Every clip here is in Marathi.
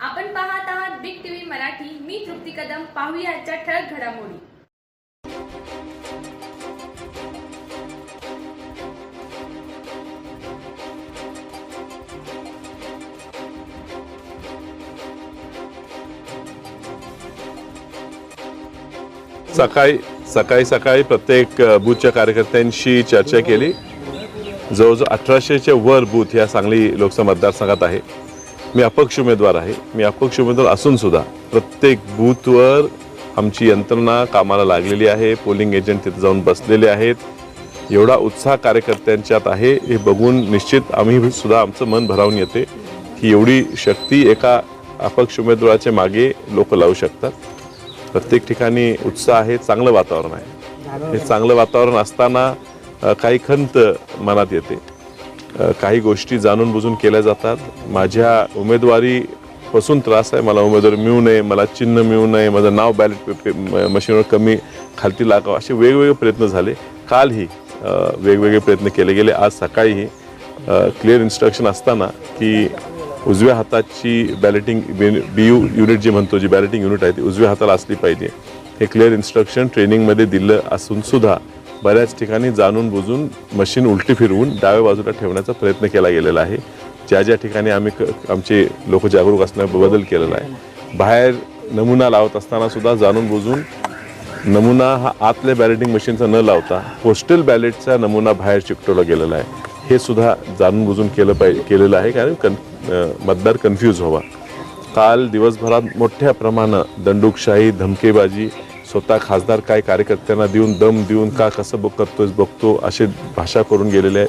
आपण पाहत आहात बिग टीव्ही मराठी. मी तृप्ती कदम. पाहूया आजच्या ठळक घडामोडी. सकाळी सकाळी सकाळी प्रत्येक बूथच्या कार्यकर्त्यांशी चर्चा केली. जवळजवळ अठराशेच्या वर बूथ या सांगली लोकसभा मतदारसंघात आहे. मी अपक्ष उमेदवार आहे. मी अपक्ष उमेदवार असून सुद्धा प्रत्येक बूथवर आमची यंत्रणा कामाला लागलेली आहे. पोलिंग एजंट तिथे जाऊन बसलेले आहेत. एवढा उत्साह कार्यकर्त्यांच्यात आहे हे बघून निश्चित आम्ही सुद्धा आमचं मन भरावून येते. की एवढी शक्ती एका अपक्ष उमेदवाराच्या मागे लोक लावू शकतात. प्रत्येक ठिकाणी उत्साह आहे चांगलं वातावरण आहे. हे चांगलं वातावरण असताना काही खंत मनात येते. काही गोष्टी जाणून बुजून केल्या जातात. माझ्या उमेदवारीपासून त्रास आहे. मला उमेदवारी मिळू नये मला चिन्ह मिळू नये माझं नाव बॅलेट मशीनवर कमी खालती लागावं असे वेगवेगळे प्रयत्न झाले. कालही वेगवेगळे प्रयत्न केले गेले. आज सकाळीही क्लिअर इन्स्ट्रक्शन असताना की उजव्या हाताची बॅलेटिंग बी यू युनिट जे म्हणतो जी बॅलेटिंग युनिट आहे ती उजव्या हाताला असली पाहिजे. हे क्लिअर इन्स्ट्रक्शन ट्रेनिंगमध्ये दिलं असून सुद्धा बऱ्याच ठिकाणी जाणून बुजून मशीन उलटी फिरवून डाव्या बाजूला ठेवण्याचा प्रयत्न केला गेलेला आहे. ज्या ज्या ठिकाणी आम्ही क- आमचे लोक जागरूक असण्यात बदल केलेला आहे. बाहेर नमुना लावत असताना सुद्धा जाणून बुजून नमुना हा आतल्या बॅलेटिंग मशीनचा न लावता पोस्टल बॅलेटचा नमुना बाहेर चिकटवला गेलेला आहे. हे सुद्धा जाणून बुजून केलं पाहिजे केलेलं आहे. कारण कन मतदार कन्फ्यूज व्हावा. काल दिवसभरात मोठ्या प्रमाणात दंडुकशाही धमकेबाजी स्वतः खासदार काय कार्यकर्त्यांना देऊन दम देऊन का कसं बघ करतोय बघतो असे भाषा करून गेलेले आहे.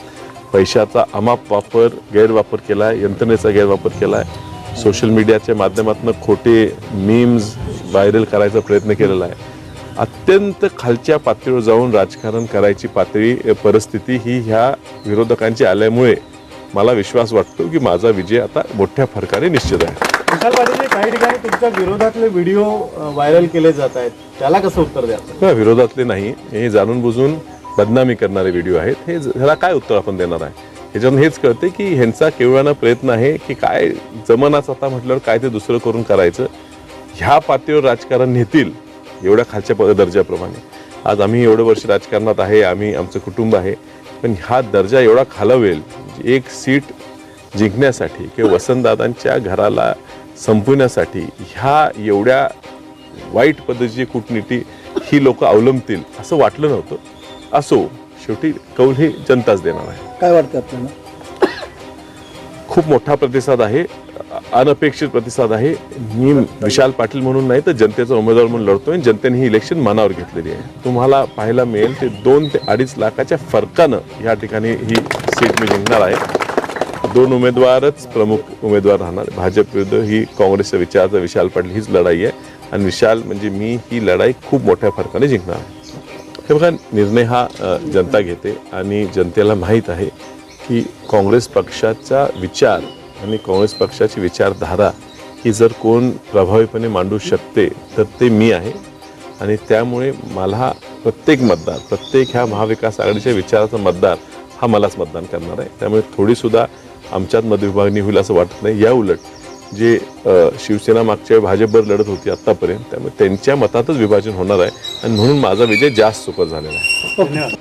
पैशाचा अमाप वापर गैरवापर केला आहे यंत्रणेचा गैरवापर केला आहे सोशल मीडियाच्या माध्यमातून खोटे मीम्स व्हायरल करायचा प्रयत्न केलेला आहे. अत्यंत खालच्या पातळीवर जाऊन राजकारण करायची पातळी परिस्थिती ही ह्या विरोधकांची आल्यामुळे मला विश्वास वाटतो की माझा विजय आता मोठ्या फरकाने निश्चित आहे. विशाल पाटील काही ठिकाणी तुमच्या विरोधातले व्हिडिओ व्हायरल केले जात आहेत. त्याला कसं उत्तर द्या विरोधातले नाही. हे जाणून बुजून बदनामी करणारे व्हिडिओ आहेत. हे ह्याला काय उत्तर आपण देणार आहे? ह्याच्यातून हेच कळते की ह्यांचा केवळानं प्रयत्न आहे की काय जमनाच आता म्हटल्यावर काय ते दुसरं करून करायचं. ह्या पातळीवर राजकारण नेतील एवढ्या खालच्या प- दर्जाप्रमाणे. आज आम्ही एवढं वर्ष राजकारणात आहे आम्ही आमचं कुटुंब आहे. पण हा दर्जा एवढा खालवेल म्हणजे एक सीट जिंकण्यासाठी किंवा वसंतदादांच्या घराला संपवण्यासाठी ह्या एवढ्या वाईट पद्धतीची कूटनीती ही लोक अवलंबतील असं वाटलं नव्हतं. असो शेवटी कौल ही जनताच देणार आहे. काय वाटतं आपल्याला? खूप मोठा प्रतिसाद आहे अनपेक्षित प्रतिसाद आहे. मी विशाल पाटील म्हणून नाही तर जनतेचा उमेदवार म्हणून लढतोय आणि जनतेने ही इलेक्शन मनावर घेतलेली आहे. तुम्हाला पाहायला मिळेल ते दोन ते अडीच लाखाच्या फरकानं या ठिकाणी ही सीट मी जिंकणार आहे. दोन उमेदवारच प्रमुख उमेदवार राहणार. भाजप विरुद्ध ही काँग्रेसच्या विचाराचा विशाल पाटील हीच लढाई आहे. आणि विशाल म्हणजे मी ही लढाई खूप मोठ्या फरकाने जिंकणार. हे बघा निर्णय हा जनता घेते आणि जनतेला माहीत आहे की काँग्रेस पक्षाचा विचार आणि काँग्रेस पक्षाची विचारधारा ही जर कोण प्रभावीपणे मांडू शकते तर ते मी आहे. आणि त्यामुळे मला प्रत्येक मतदार प्रत्येक ह्या महाविकास आघाडीच्या विचाराचा मतदार हा मलाच मतदान करणार आहे. त्यामुळे थोडीसुद्धा आमच्यात मतविभागणी होईल असं वाटत नाही. या उलट जे शिवसेना मागच्या वेळी भाजपवर लढत होती आत्तापर्यंत त्यामुळे त्यांच्या मतातच विभाजन होणार आहे आणि म्हणून माझा विजय जास्त सुपर झालेला आहे. धन्यवाद.